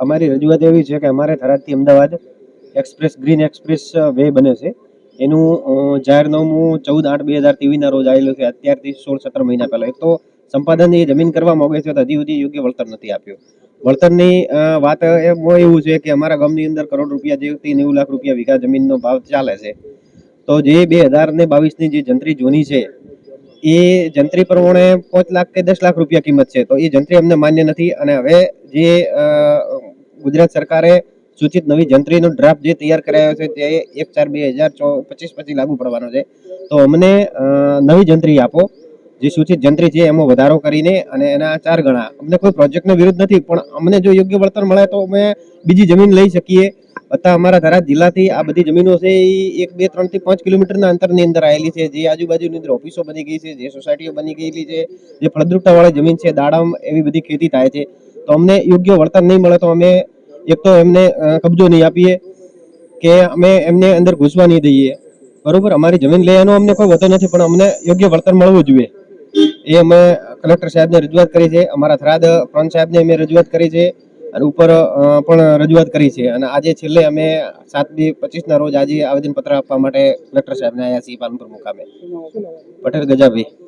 અમારી રજૂઆત એવી છે કે અમારે થરાદથી Ahmedabad express, green expressway બને છે. એનું જાહેરનામું ચૌદ આઠ બે હજાર ટીવીના રોજ આવેલું છે. અત્યારથી સોળ સત્તર મહિના પહેલાં. એક તો સંપાદન એ જમીન કરવા માંગે છે તો હજી સુધી યોગ્ય વળતર નથી આપ્યું. વળતરની વાત એવું છે કે અમારા ગામની અંદર કરોડ રૂપિયા જેવી નેવું લાખ રૂપિયા વીઘા જમીનનો ભાવ ચાલે છે. તો જે બે હજાર ને બાવીસની જે જંત્રી જૂની છે, એ જંત્રી પ્રમાણે પાંચ લાખ કે દસ લાખ રૂપિયા કિંમત છે. તો એ જંત્રી અમને માન્ય નથી અને હવે જે ગુજરાત સરકારે સૂચિત નવી જંત્રીનો ડ્રાફ્ટ જે તૈયાર કરાયો છે તે એક ચાર બે હજાર પચીસ પછી લાગુ પડવાનો છે. તો અમને નવી જંત્રી આપો, જે સૂચિત જંત્રી છે એમાં વધારો કરીને અને એના ચાર ગણા. અમને કોઈ પ્રોજેક્ટનો વિરોધ નથી, પણ અમને જો યોગ્ય વળતર મળે તો અમે બીજી જમીન લઈ શકીએ. અત્યારે અમારા ધારા જિલ્લાથી આ બધી જમીનો છે એ એક, બે ત્રણથી પાંચ કિલોમીટરના અંતરની અંદર આવેલી છે. જે આજુબાજુની અંદર ઓફિસો બની ગઈ છે, જે સોસાયટીઓ બની ગયેલી છે, જે ફળદ્રુપતાવાળી જમીન છે, દાડમ એવી બધી ખેતી થાય છે. તો અમને યોગ્ય વળતર નહીં મળે તો અમે એક તો એમને કબજો નહીં આપીએ કે અમે એમને અંદર ઘૂસવા નહીં દઈએ. બરોબર? અમારી જમીન લેવાનો અમને કોઈ વધુ નથી, પણ અમને યોગ્ય વળતર મળવું જોઈએ. એ અમે કલેક્ટર સાહેબને રજૂઆત કરી છે, અમારા થરાદ પ્રાંત સાહેબને અમે રજૂઆત કરી છે, અને ઉપર પણ રજૂઆત કરી છે. અને આજે છેલ્લે અમે સાત બે પચીસના રોજ આજે આવેદનપત્ર આપવા માટે કલેક્ટર સાહેબને આવ્યા છીએ પાલનપુર મુકામે. પટેલ ગજાભાઈ.